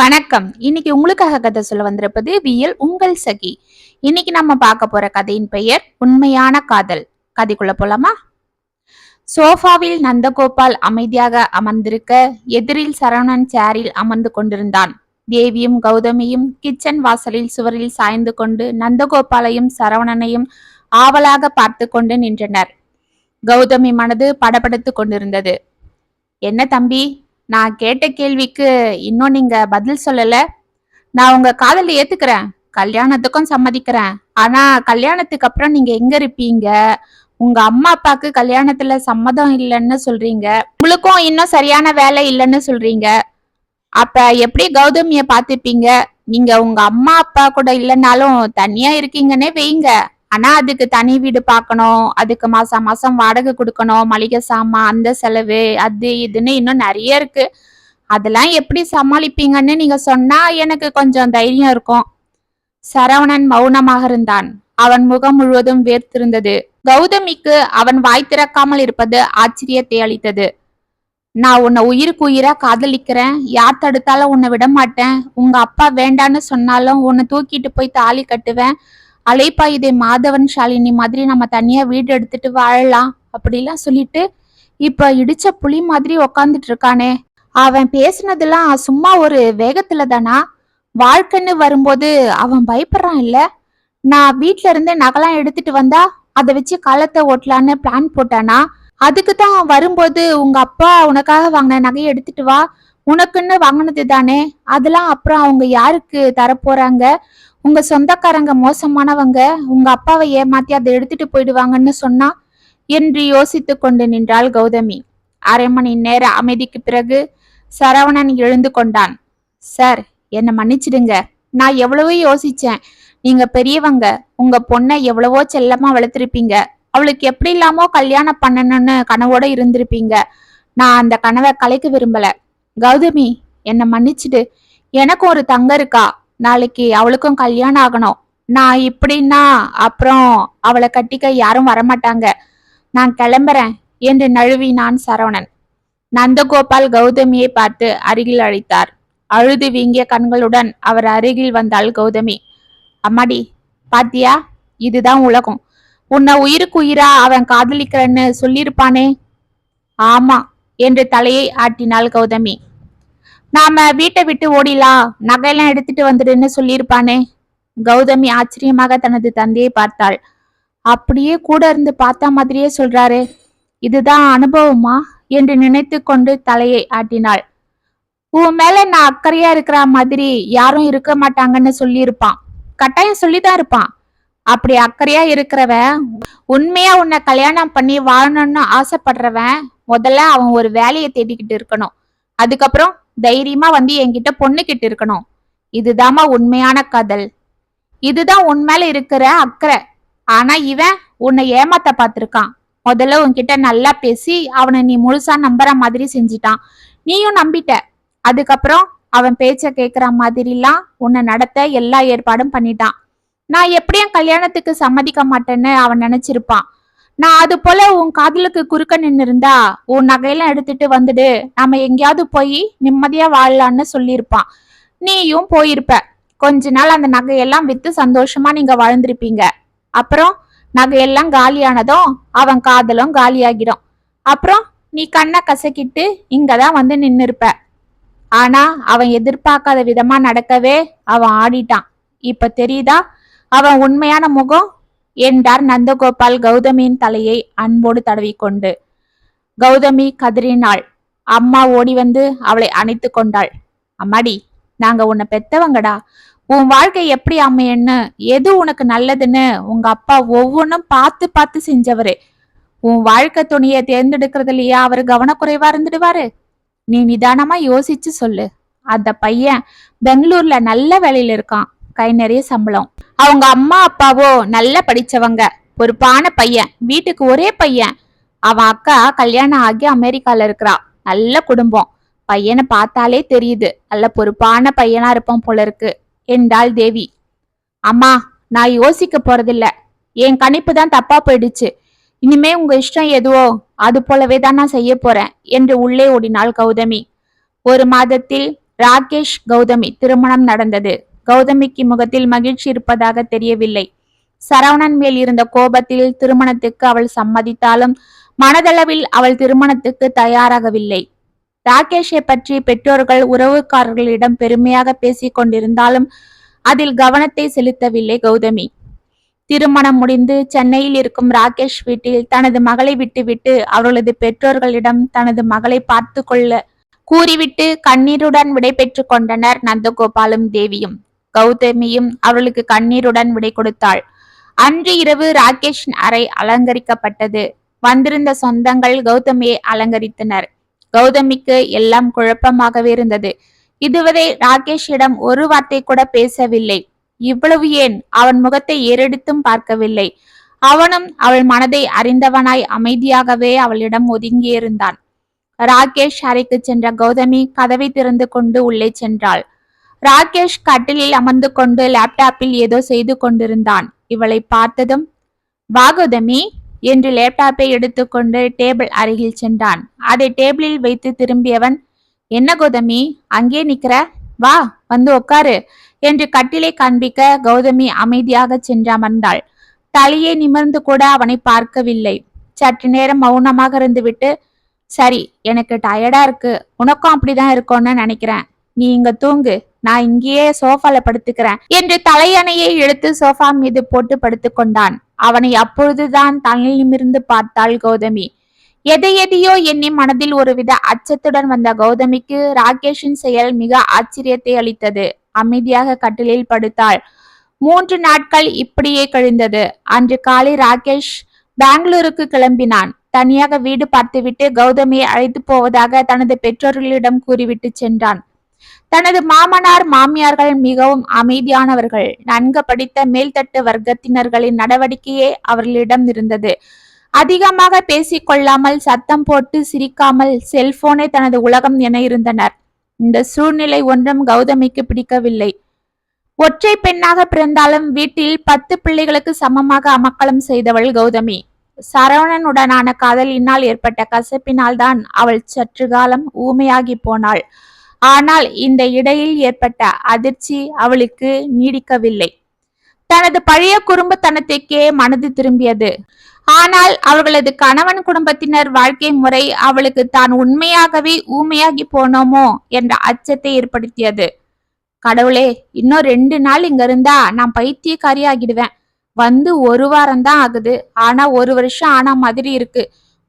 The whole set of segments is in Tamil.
வணக்கம். இன்னைக்கு உங்களுக்காக கதை சொல்ல வந்திருப்பது வியல் உங்கள் சகி. இன்னைக்கு நம்ம பார்க்க போற கதையின் பெயர் உண்மையான காதல். கதைக்குள்ள போலாமா? சோஃபாவில் நந்தகோபால் அமைதியாக அமர்ந்திருக்க எதிரில் சரவணன் சேரில் அமர்ந்து கொண்டிருந்தான். தேவியும் கௌதமியும் கிச்சன் வாசலில் சுவரில் சாய்ந்து கொண்டு நந்தகோபாலையும் சரவணனையும் ஆவலாக பார்த்து கொண்டு நின்றனர். கௌதமி மனது படபடத்து கொண்டிருந்தது. என்ன தம்பி? நான் கேட்ட கேள்விக்கு இன்னும் நீங்க பதில் சொல்லல. நான் உங்க காதல ஏத்துக்கிறேன். கல்யாணத்துக்கும் சம்மதிக்கிறேன். ஆனா கல்யாணத்துக்கு அப்புறம் நீங்க எங்க இருப்பீங்க? உங்க அம்மா அப்பாக்கு கல்யாணத்துல சம்மதம் இல்லைன்னு சொல்றீங்க. உங்களுக்கும் இன்னும் சரியான வேலை இல்லைன்னு சொல்றீங்க. அப்ப எப்படி கௌதமிய பாத்துப்பீங்க நீங்க உங்க அம்மா அப்பா கூட இல்லைன்னாலும் தனியா இருக்கீங்கன்னே வைங்க ஆனா அதுக்கு தனி வீடு பார்க்கணும் அதுக்கு மாசம் மாசம் வாடகை கொடுக்கணும் மளிகை சாமான் அந்த செலவு அது இதுன்னு இன்னும் நிறைய இருக்கு. அதெல்லாம் எப்படி சமாளிப்பீங்கன்னு நீங்க சொன்னா எனக்கு கொஞ்சம் தைரியம் இருக்கும். சரவணன் மௌனமாக இருந்தான். அவன் முகம் முழுவதும் வேர்த்திருந்தது. கௌதமிக்கு அவன் வாய் திறக்காமல் இருப்பது ஆச்சரியத்தை அளித்தது. நான் உன்னை உயிருக்கு உயிரா காதலிக்கிறேன். யார் தடுத்தாலும் உன்னை விட மாட்டேன். உங்க அப்பா வேண்டான்னு சொன்னாலும் உன்னை தூக்கிட்டு போய் தாலி கட்டுவேன். அலைப்பா இதே மாதவன் ஷாலினி மாதிரி நம்ம தனியா வீடு எடுத்துட்டு வாழலாம் அப்படிலாம் சொல்லிட்டு இப்ப இடிச்ச புலி மாதிரி உக்காந்துட்டு இருக்கானே. அவன் பேசுனதெல்லாம் சும்மா ஒரு வேகத்துல தானா? வாழ்க்கைன்னு வரும்போது அவன் பயப்படுறான் இல்ல? நான் வீட்ல இருந்து நகலாம் எடுத்துட்டு வந்தா அதை வச்சு காலத்தை ஓட்டலான்னு பிளான் போட்டானா? அதுக்கு தான் வரும்போது உங்க அப்பா உனக்காக வாங்கின நகையை எடுத்துட்டு வா உனக்குன்னு வாங்கினது தானே? அதெல்லாம் அப்புறம் அவங்க யாருக்கு தரப்போறாங்க? உங்க சொந்தக்காரங்க மோசமானவங்க உங்க அப்பாவை ஏமாத்தி அதை எடுத்துட்டு போயிடுவாங்கன்னு சொன்னா என்று யோசித்து கொண்டு நின்றாள் கௌதமி. அரை மணி நேர அமைதிக்கு பிறகு சரவணன் எழுந்து கொண்டான். சார் என்னை மன்னிச்சிடுங்க. நான் எவ்வளவோ யோசிச்சேன். நீங்க பெரியவங்க. உங்க பொண்ணை எவ்வளவோ செல்லமா வளர்த்திருப்பீங்க. அவளுக்கு எப்படி இல்லாமோ கல்யாணம் பண்ணணும்னு கனவோட இருந்திருப்பீங்க. நான் அந்த கனவை கலைக்க விரும்பல. கௌதமி என்னை மன்னிச்சிடு. எனக்கு ஒரு தங்க இருக்கா? நாளைக்கு அவளுக்கும் கல்யாணம் ஆகணும். நான் இப்படின்னா அப்புறம் அவளை கட்டிக்க யாரும் வரமாட்டாங்க. நான் கிளம்புறேன் என்று நழுவினான் சரவணன். நந்தகோபால் கௌதமியை பார்த்து அருகில் அழைத்தார். அழுது வீங்கிய கண்களுடன் அவர் அருகில் வந்தாள் கௌதமி. அம்மாடி பாத்தியா? இதுதான் உலகம். உன்னை உயிருக்கு உயிரா அவன் காதலிக்கிறன்னு சொல்லியிருப்பானே? ஆமா என்று தலையை ஆட்டினாள் கௌதமி. நாம வீட்டை விட்டு ஓடிலாம் நகையெல்லாம் எடுத்துட்டு வந்துடுன்னு சொல்லியிருப்பானே. கௌதமி ஆச்சரியமாக தனது தந்தையை பார்த்தாள். அப்படியே கூட இருந்து பார்த்த மாதிரியே சொல்றாரு. இதுதான் அனுபவமா? என்று நினைத்து கொண்டு தலையை ஆட்டினாள். உன் மேல நான் அக்கறையா இருக்கிற மாதிரி யாரும் இருக்க மாட்டாங்கன்னு சொல்லியிருப்பான். கட்டாயம் சொல்லிதான் இருப்பான். அப்படி அக்கறையா இருக்கிறவன் உண்மையா உன்னை கல்யாணம் பண்ணி வாழணும்னு ஆசைப்படுறவன் முதல்ல அவன் ஒரு வேலையை தேடிக்கிட்டு இருக்கணும். அதுக்கப்புறம் தைரியமா வந்து என்கிட்ட பொண்ணு கிட்ட இருக்கணும். இதுதாம்மா உண்மையான காதல். இதுதான் உன் மேல இருக்கிற அக்கறை. ஆனா இவன் உன்னை ஏமாத்த பார்த்திருக்கான். முதல்ல உன்கிட்ட நல்லா பேசி அவனை நீ முழுசா நம்புற மாதிரி செஞ்சிட்டான். நீயும் நம்பிட்ட. அதுக்கப்புறம் அவன் பேச்ச கேக்குற மாதிரிலாம் உன்னை நடத்த எல்லா ஏற்பாடும் பண்ணிட்டான். நான் எப்படியும் கல்யாணத்துக்கு சம்மதிக்க மாட்டேன்னு அவன் நினைச்சிருப்பான். நான் அது போல உன் காதலுக்கு குறுக்க நின்னு இருந்தா உன் நகையெல்லாம் எடுத்துட்டு வந்துடு. நாம எங்கேயாவது போய் நிம்மதியா வாழலான்னு சொல்லியிருப்பான். நீயும் போயிருப்ப. கொஞ்ச நாள் அந்த நகையெல்லாம் வித்து சந்தோஷமா நீங்க வாழ்ந்திருப்பீங்க. அப்புறம் நகையெல்லாம் காலியானதும் அவன் காதலும் காலியாகிடும். அப்புறம் நீ கண்ணை கசக்கிட்டு இங்கதான் வந்து நின்னு இருப்ப ஆனா அவன் எதிர்பார்க்காத விதமா நடக்கவே அவன் ஆடிட்டான். இப்ப தெரியுதா? அவன் உண்மையான முகம் என்றார் நந்தகோபால் கௌதமியின் தலையை அன்போடு தடவிக்கொண்டு. கௌதமி கதறினாள். அம்மா ஓடி வந்து அவளை அணைத்து கொண்டாள். அம்மாடி நாங்க உன்னை பெத்தவங்கடா. உன் வாழ்க்கை எப்படி அமையன்னு எது உனக்கு நல்லதுன்னு உங்க அப்பா ஒவ்வொன்றும் பார்த்து பார்த்து செஞ்சவரு. உன் வாழ்க்கை துணியை தேர்ந்தெடுக்கிறதுலயா அவர் கவனக்குறைவா இருந்துடுவாரு. நீ நிதானமா யோசிச்சு சொல்லு. அந்த பையன் பெங்களூர்ல நல்ல வேலையில இருக்கான். கை நிறைய சம்பளம். அவங்க அம்மா அப்பாவோ நல்லா படிச்சவங்க. பொறுப்பான பையன். வீட்டுக்கு ஒரே பையன். அவன் அக்கா கல்யாணம் ஆகி அமெரிக்கால இருக்கிறா. நல்ல குடும்பம். பையனை பார்த்தாலே தெரியுது. நல்ல பொறுப்பான பையனா இருப்பான் போல இருக்கு. என்றாள் தேவி. அம்மா நான் யோசிக்க போறதில்ல. என் கணிப்பு தான் தப்பா போயிடுச்சு. இனிமே உங்க இஷ்டம் எதுவோ அது போலவே தான் நான் செய்ய போறேன் என்று உள்ளே ஓடினாள் கௌதமி. ஒரு மாதத்தில் ராகேஷ் கௌதமி திருமணம் நடந்தது. கௌதமிக்கு முகத்தில் மகிழ்ச்சி இருப்பதாக தெரியவில்லை. சரவணன் மேல் இருந்த கோபத்தில் திருமணத்துக்கு அவள் சம்மதித்தாலும் மனதளவில் அவள் திருமணத்துக்கு தயாராகவில்லை. ராகேஷை பற்றி பெற்றோர்கள் உறவுக்காரர்களிடம் பெருமையாக பேசிக் கொண்டிருந்தாலும் அதில் கவனத்தை செலுத்தவில்லை கௌதமி. திருமணம் முடிந்து சென்னையில் இருக்கும் ராகேஷ் வீட்டில் தனது மகளை விட்டுவிட்டு அவர்களது பெற்றோர்களிடம் தனது மகளை பார்த்து கொள்ள கூறிவிட்டு கண்ணீருடன் விடை கொண்டனர் நந்தகோபாலும் தேவியும். கௌதமியும் அவர்களுக்கு கண்ணீருடன் விடை கொடுத்தாள். அன்று இரவு ராகேஷ் அறை அலங்கரிக்கப்பட்டது. வந்திருந்த சொந்தங்கள் கௌதமியை அலங்கரித்தனர். கௌதமிக்கு எல்லாம் குழப்பமாகவே இருந்தது. இதுவரை ராகேஷிடம் ஒரு வார்த்தை கூட பேசவில்லை. இவ்வளவு ஏன்? அவன் முகத்தை ஏறெடுத்தும் பார்க்கவில்லை. அவனும் அவள் மனதை அறிந்தவனாய் அமைதியாகவே அவளிடம் ஒதுங்கியிருந்தான். ராகேஷ் அறைக்கு சென்ற கௌதமி கதவை திறந்து கொண்டு உள்ளே சென்றாள். ராகேஷ் கட்டிலில் அமர்ந்து கொண்டு லேப்டாப்பில் ஏதோ செய்து கொண்டிருந்தான். இவளை பார்த்ததும் வாகுதமி என்று லேப்டாப்பை எடுத்துக்கொண்டு டேபிள் அருகில் சென்றான். அதை டேபிளில் வைத்து திரும்பியவன் என்ன கௌதமி அங்கே நிக்கிற? வா வந்து உட்காரு என்று கட்டிலை காண்பிக்க கௌதமி அமைதியாக சென்று அமர்ந்தாள். தலையை நிமிர்ந்து கூட அவனை பார்க்கவில்லை. சற்று நேரம் மௌனமாக இருந்துவிட்டு சரி எனக்கு டயர்டா இருக்கு. உனக்கும் அப்படிதான் இருக்கும்னு நினைக்கிறேன். நீ இங்க தூங்கு. நான் இங்கேயே சோஃபால படுத்துக்கிறேன். என்று தலையணையை எடுத்து சோஃபா மீது போட்டு படுத்துக் கொண்டான். அவனை அப்பொழுதுதான் தலை நிமிர்ந்து பார்த்தாள் கௌதமி. எதை எதையோ எண்ணி மனதில் ஒருவித அச்சத்துடன் வந்த கௌதமிக்கு ராகேஷின் செயல் மிக ஆச்சரியத்தை அளித்தது. அமைதியாக கட்டிலில் படுத்தாள். மூன்று நாட்கள் இப்படியே கழிந்தது. அன்று காலை ராகேஷ் பெங்களூருக்கு கிளம்பினான். தனியாக வீடு பார்த்துவிட்டு கௌதமியை அழைத்து போவதாக தனது பெற்றோர்களிடம் கூறிவிட்டு சென்றான். தனது மாமனார் மாமியார்கள் மிகவும் அமைதியானவர்கள். நன்கு படித்த மேல்தட்டு வர்க்கத்தினர்களின் நடவடிக்கையே அவர்களிடம் இருந்தது. அதிகமாக பேசிக்கொள்ளாமல் சத்தம் போட்டு சிரிக்காமல் செல்போனே தனது உலகம் என இருந்தனர். இந்த சூழ்நிலை ஒன்றும் கௌதமிக்கு பிடிக்கவில்லை. ஒற்றை பெண்ணாக பிறந்தாலும் வீட்டில் பத்து பிள்ளைகளுக்கு சமமாக அமக்கலம் செய்தவள் கௌதமி. சரவணனுடனான காதலினால் ஏற்பட்ட கசப்பினால் தான் அவள் சற்று காலம் ஊமையாகி போனாள். ஆனால் இந்த இடையில் ஏற்பட்ட அதிர்ச்சி அவளுக்கு நீடிக்கவில்லை. தனது பழைய குடும்பத்தனத்துக்கே மனது திரும்பியது. ஆனால் அவர்களது கணவன் குடும்பத்தினர் வாழ்க்கை முறை அவளுக்கு தான் உண்மையாகவே ஊமையாகி போனோமோ என்ற அச்சத்தை ஏற்படுத்தியது. கடவுளே இன்னும் ரெண்டு நாள் இங்க இருந்தா நான் பைத்தியக்காரி ஆகிடுவேன் வந்து ஒரு வாரம் தான் ஆகுது. ஆனா ஒரு வருஷம் ஆனா மாதிரி இருக்கு.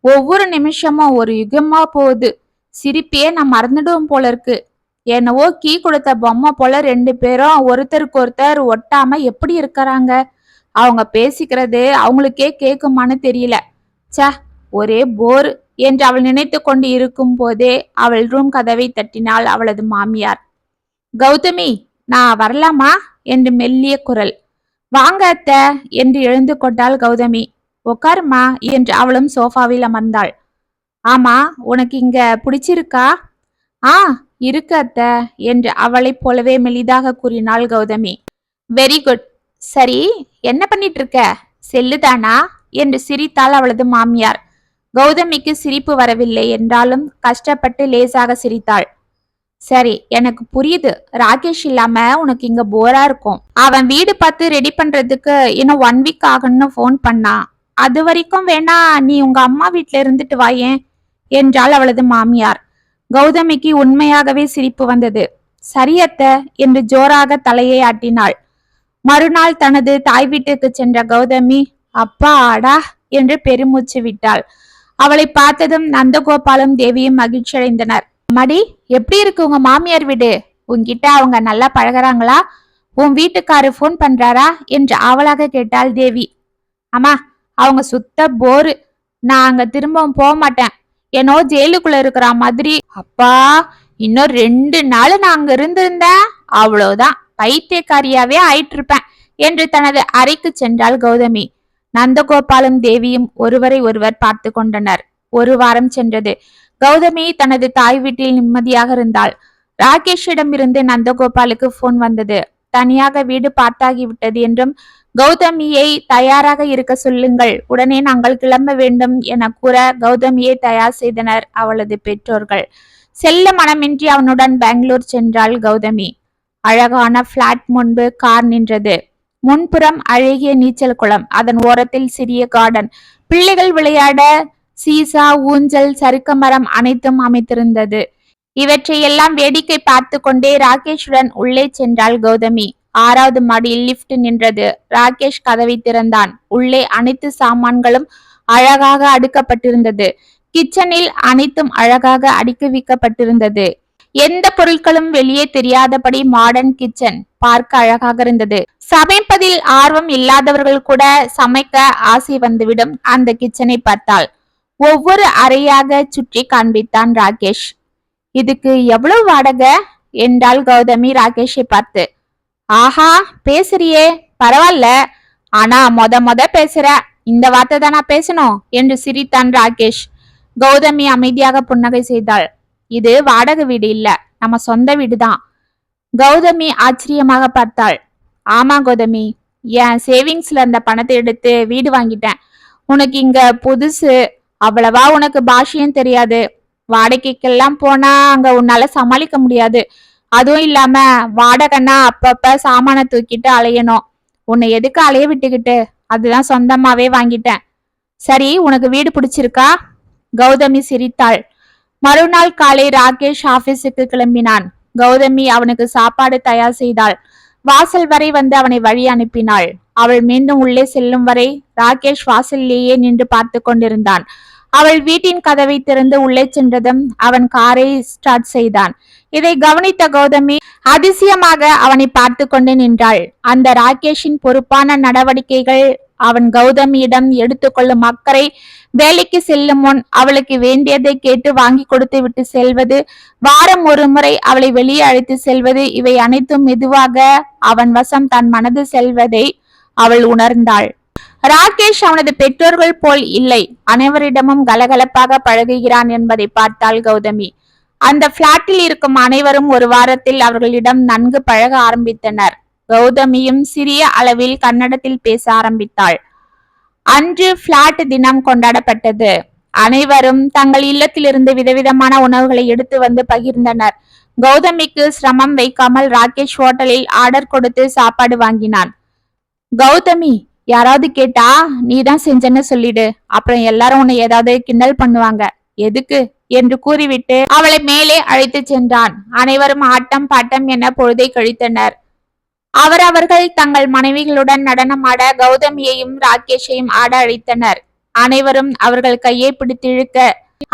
ஒவ்வொரு நிமிஷமும் ஒரு யுகமா போகுது. சிரிப்பையே நான் மறந்துடுவோம் போல இருக்கு. என்னவோ கீ கொடுத்த பொம்மை போல ரெண்டு பேரும் ஒருத்தருக்கு ஒருத்தர் ஒட்டாம எப்படி இருக்கிறாங்க? அவங்க பேசிக்கிறது அவங்களுக்கே கேக்குமான்னு தெரியல. ச ஒரே போர் என்று அவள் நினைத்து கொண்டு இருக்கும் போதே அவள் ரூம் கதவை தட்டினாள் அவளது மாமியார். கௌதமி நான் வரலாமா? என்று மெல்லிய குரல். வாங்க அத்த என்று எழுந்து கொண்டாள் கௌதமி. உக்காருமா என்று அவளும் சோஃபாவில் அமர்ந்தாள். ஆமா உனக்கு இங்க பிடிச்சிருக்கா? ஆ இருக்கு அத்த என்று அவளைப் போலவே மெலிதாக கூறினாள் கௌதமி. வெரி குட் சரி என்ன பண்ணிட்டு இருக்க செல்லுதானா? என்று சிரித்தாள் அவளது மாமியார். கௌதமிக்கு சிரிப்பு வரவில்லை என்றாலும் கஷ்டப்பட்டு லேசாக சிரித்தாள். சரி எனக்கு புரியுது. ராகேஷ் இல்லாம உனக்கு இங்க போரா இருக்கும். அவன் வீடு பார்த்து ரெடி பண்றதுக்கு இன்னும் ஒன் வீக் ஆகணும்னு ஃபோன் பண்ணான் அது வரைக்கும் வேணா நீ உங்க அம்மா வீட்ல இருந்துட்டு வாயேன். என்றாள் அவளது மாமியார். கௌதமிக்கு உண்மையாகவே சிரிப்பு வந்தது. சரியத்த என்று ஜோராக தலையை ஆட்டினாள். மறுநாள் தனது தாய் வீட்டுக்கு சென்ற கௌதமி அப்பா ஆடா என்று பெருமூச்சு விட்டாள். அவளை பார்த்ததும் நந்தகோபாலும் தேவியும் மகிழ்ச்சி அடைந்தனர் மடி எப்படி இருக்கு உங்க மாமியார் வீடு? உன்கிட்ட அவங்க நல்லா பழகுறாங்களா? உன் வீட்டுக்காரு ஃபோன் பண்றாரா? என்று ஆவலாக கேட்டாள் தேவி. அம்மா அவங்க சுத்த போரு. நான் அங்க திரும்பவும் போக மாட்டேன். என்னோ ஜெயிலுக்குள்ள இருக்கிற மாதிரி. அப்பா இன்னும் ரெண்டு நாள் நான் அங்க இருந்திருந்தேன். அவ்வளவுதான். பைத்தியக்காரியாவே ஆயிட்டு இருப்பேன் என்று தனது அறைக்கு சென்றாள் கௌதமி. நந்தகோபாலும் தேவியும் ஒருவரை ஒருவர் பார்த்து கொண்டனர். ஒரு வாரம் சென்றது. கௌதமி தனது தாய் வீட்டில் நிம்மதியாக இருந்தாள். ராகேஷிடம் இருந்து நந்தகோபாலுக்கு போன் வந்தது. தனியாக வீடு பார்த்தாகிவிட்டது என்றும் கௌதமியை தயாராக இருக்க சொல்லுங்கள். உடனே நாங்கள் கிளம்ப வேண்டும் என கூற கௌதமியை தயார் செய்தனர் அவளது பெற்றோர்கள். செல்ல மனமின்றி அவனுடன் பெங்களூர் சென்றாள் கௌதமி. அழகான பிளாட் முன்பு கார் நின்றது. முன்புறம் அழகிய நீச்சல் குளம் அதன் ஓரத்தில் சிறிய கார்டன் பிள்ளைகள் விளையாட சீசா ஊஞ்சல் சறுக்க மரம் அனைத்தும் அமைத்திருந்தது. இவற்றையெல்லாம் வேடிக்கை பார்த்து கொண்டே ராகேஷுடன் உள்ளே சென்றாள் கௌதமி. ஆறாவது மாடியில் லிப்ட் நின்றது. ராகேஷ் கதவை திறந்தான். உள்ளே அனைத்து சாமான்களும் அழகாக அடுக்கப்பட்டிருந்தது. கிச்சனில் அனைத்தும் அழகாக அடுக்கி வைக்கப்பட்டிருந்தது. எந்த பொருட்களும் வெளியே தெரியாதபடி மாடர்ன் கிச்சன் பார்க்க அழகாக இருந்தது. சமைப்பதில் ஆர்வம் இல்லாதவர்கள் கூட சமைக்க ஆசை வந்துவிடும். அந்த கிச்சனை பார்த்தால் ஒவ்வொரு அறையாக சுற்றி காண்பித்தான் ராகேஷ். இதுக்கு எவ்வளவு வாடகை? என்றால் கௌதமி ராகேஷை பார்த்து. ஆஹா பேசுறியே. பரவாயில்ல ஆனா மொத மொத பேசுற. இந்த வார்த்தை தானா பேசணும் என்று சிரித்தான் ராகேஷ். கௌதமி அமைதியாக புன்னகை செய்தாள். இது வாடகை வீடு இல்ல. நம்ம சொந்த வீடுதான் கௌதமி ஆச்சரியமாக பார்த்தாள். ஆமா கௌதமி. என் சேவிங்ஸ்ல இருந்த பணத்தை எடுத்து வீடு வாங்கிட்டேன். உனக்கு இங்க புதுசு. அவ்வளவா உனக்கு பாஷையும் தெரியாது. வாடகைக்கெல்லாம் போனா அங்க உன்னால சமாளிக்க முடியாது. அதுவும் இல்லாம வாடகைன்னா அப்பப்ப சாமான தூக்கிட்டு அலையணும். உன்னை எதுக்கு அலைய விட்டுக்கிட்டு? அதுதான் சொந்தமாவே வாங்கிட்டேன். சரி உனக்கு வீடு பிடிச்சிருக்கா? கௌதமி சிரித்தாள். மறுநாள் காலை ராகேஷ் ஆபீஸுக்கு கிளம்பினான். கௌதமி அவனுக்கு சாப்பாடு தயார் செய்தாள். வாசல் வரை வந்து அவனை வழி அனுப்பினாள். அவள் மீண்டும் உள்ளே செல்லும் வரை ராகேஷ் வாசல்லேயே நின்று பார்த்து கொண்டிருந்தான். அவள் வீட்டின் கதவை திறந்து உள்ளே சென்றதும் அவன் காரை ஸ்டார்ட் செய்தான். இதை கவனித்த கௌதமி அதிசயமாக அவனை பார்த்து கொண்டு நின்றாள். அந்த ராகேஷின் பொறுப்பான நடவடிக்கைகள் அவன் கௌதமியிடம் எடுத்துக்கொள்ளும் அக்கறை வேலைக்கு செல்லும் முன் அவளுக்கு வேண்டியதை கேட்டு வாங்கி கொடுத்து விட்டு செல்வது வாரம் ஒரு முறை அவளை வெளியே அழைத்து செல்வது இவை அனைத்தும் மெதுவாக அவன் வசம் தன் மனது செல்வதை அவள் உணர்ந்தாள். ராகேஷ் அவனது பெற்றோர்கள் போல் இல்லை. அனைவரிடமும் கலகலப்பாக பழகுகிறான் என்பதை பார்த்தாள் கௌதமி. அந்த பிளாட்டில் இருக்கும் அனைவரும் ஒரு வாரத்தில் அவர்களிடம் நன்கு பழக ஆரம்பித்தனர். கௌதமியும் சிறிய அளவில் கன்னடத்தில் பேச ஆரம்பித்தாள். அன்று பிளாட் தினம் கொண்டாடப்பட்டது. அனைவரும் தங்கள் இல்லத்திலிருந்து விதவிதமான உணவுகளை எடுத்து வந்து பகிர்ந்தனர். கௌதமிக்கு சிரமம் வைக்காமல் ராகேஷ் ஹோட்டலில் ஆர்டர் கொடுத்து சாப்பாடு வாங்கினான். கௌதமி யாராவது கேட்டா நீ தான் செஞ்சன்னு சொல்லிடு. அப்புறம் எல்லாரும் உன்னை ஏதாவது கிண்டல் பண்ணுவாங்க. எதுக்கு? என்று கூறிவிட்டு அவளை மேலே அழைத்து சென்றான். அனைவரும் ஆட்டம் பாட்டம் என பொழுதை கழித்தனர். அவர் அவர்கள் தங்கள் மனைவிகளுடன் நடனமாட கௌதமியையும் ராகேஷையும் ஆட அழைத்தனர். அனைவரும் அவர்கள் கையை பிடித்து இழுக்க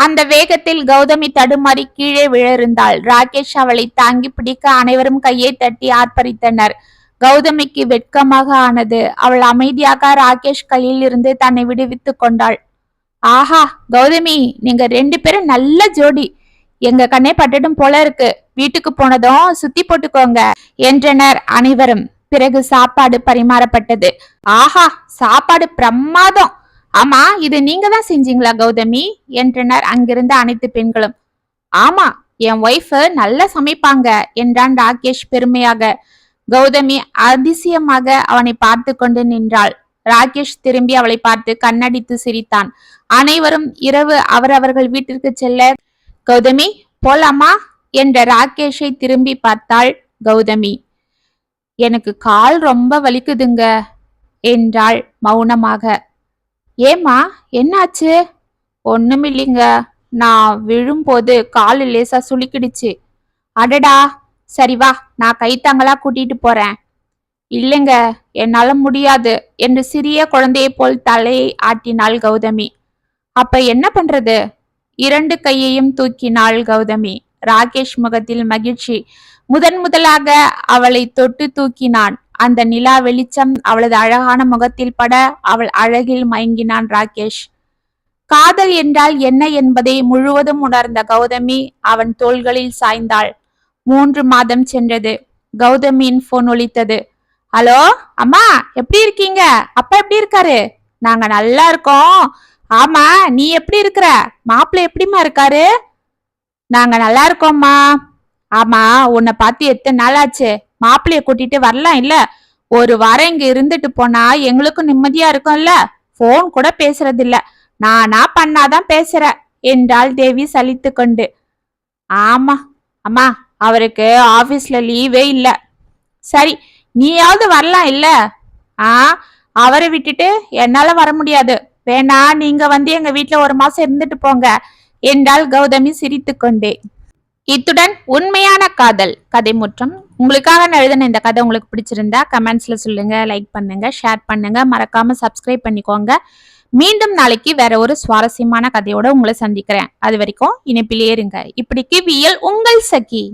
அந்த வேகத்தில் கௌதமி தடுமாறி கீழே விழிருந்தாள் ராகேஷ் அவளை தாங்கி பிடிக்க அனைவரும் கையை தட்டி ஆர்ப்பரித்தனர். கௌதமிக்கு வெட்கமாக ஆனது. அவள் அமைதியாக ராகேஷ் கையில் இருந்து தன்னை விடுவித்து கொண்டாள். ஆஹா கௌதமி நீங்க ரெண்டு பேரும் நல்ல ஜோடி. எங்க கண்ணே பட்டுடும் போல இருக்கு. வீட்டுக்கு போனதும் சுத்தி போட்டுக்கோங்க என்றனர் அனைவரும். பிறகு சாப்பாடு பரிமாறப்பட்டது. ஆஹா சாப்பாடு பிரமாதம். ஆமா இது நீங்க தான் செஞ்சீங்களா கௌதமி? என்றனர் அங்கிருந்த அனைத்து பெண்களும். ஆமா என் ஒய்ஃப் நல்லா சமைப்பாங்க என்றான் ராகேஷ் பெருமையாக. கௌதமி அதிசயமாக அவனை பார்த்து கொண்டு நின்றாள். ராகேஷ் திரும்பி அவளை பார்த்து கண்ணடித்து சிரித்தான். அனைவரும் இரவு அவரவர்கள் வீட்டிற்கு செல்ல கௌதமி போலாமா? என்ற ராகேஷை திரும்பி பார்த்தாள் கௌதமி. எனக்கு கால் ரொம்ப வலிக்குதுங்க என்றாள் மௌனமாக. ஏமா என்னாச்சு? ஒண்ணுமில்லைங்க நான் விழும்போது கால் லேசா சுளுக்கிடுச்சு. அடடா சரி வா நான் கைத்தாங்களா கூட்டிட்டு போறேன். இல்லைங்க என்னால முடியாது என்று சிறிய குழந்தையை போல் தலையை ஆட்டினாள் கௌதமி. அப்ப என்ன பண்றது? இரண்டு கையையும் தூக்கினாள் கௌதமி. ராகேஷ் முகத்தில் மகிழ்ச்சி. முதன் முதலாக அவளை தொட்டு தூக்கினான். அந்த நிலா வெளிச்சம் அவளது அழகான முகத்தில் பட அவள் அழகில் மயங்கினான் ராகேஷ். காதல் என்றால் என்ன என்பதை முழுவதும் உணர்ந்த கௌதமி அவன் தோள்களில் சாய்ந்தாள். மூன்று மாதம் சென்றது. கௌதமியின் போன் ஒலித்தது. ஹலோ அம்மா எப்படி இருக்கீங்க? அப்பா எப்படி இருக்காரு? நாங்க நல்லா இருக்கோம். ஆமா நீ எப்படி இருக்கிற? மாப்பிள்ள எப்படிம்மா இருக்காரு? நாங்க நல்லா இருக்கோம்மா. ஆமா உன்னை பார்த்து எத்தனை நாள் ஆச்சு மாப்பிள்ளைய கூட்டிட்டு வரலாம் இல்ல? ஒரு வாரம் இங்க இருந்துட்டு போனா எங்களுக்கும் நிம்மதியா இருக்கும்ல? போன் கூட பேசுறது இல்ல நானா பண்ணாதான் பேசுற என்றாள் தேவி சலித்து கொண்டு ஆமா அம்மா அவருக்கு ஆபீஸ்ல லீவே இல்ல. சரி நீயாவது வரலாம் இல்ல? ஆ அவரை விட்டுட்டு என்னால வர முடியாது. வேணா நீங்க வந்து எங்க வீட்டுல ஒரு மாசம் இருந்துட்டு போங்க. என்றால் கௌதமி சிரித்துக்கொண்டே இத்துடன் உண்மையான காதல் கதை முற்றம். உங்களுக்காக நான் எழுதின இந்த கதை உங்களுக்கு பிடிச்சிருந்தா கமெண்ட்ஸ்ல சொல்லுங்க லைக் பண்ணுங்க ஷேர் பண்ணுங்க. மறக்காம சப்ஸ்கிரைப் பண்ணிக்கோங்க. மீண்டும் நாளைக்கு வேற ஒரு சுவாரஸ்யமான கதையோட உங்களை சந்திக்கிறேன். அது வரைக்கும் இணைப்பிலே இருங்க இப்படி கிவியல் உங்கள் சகி.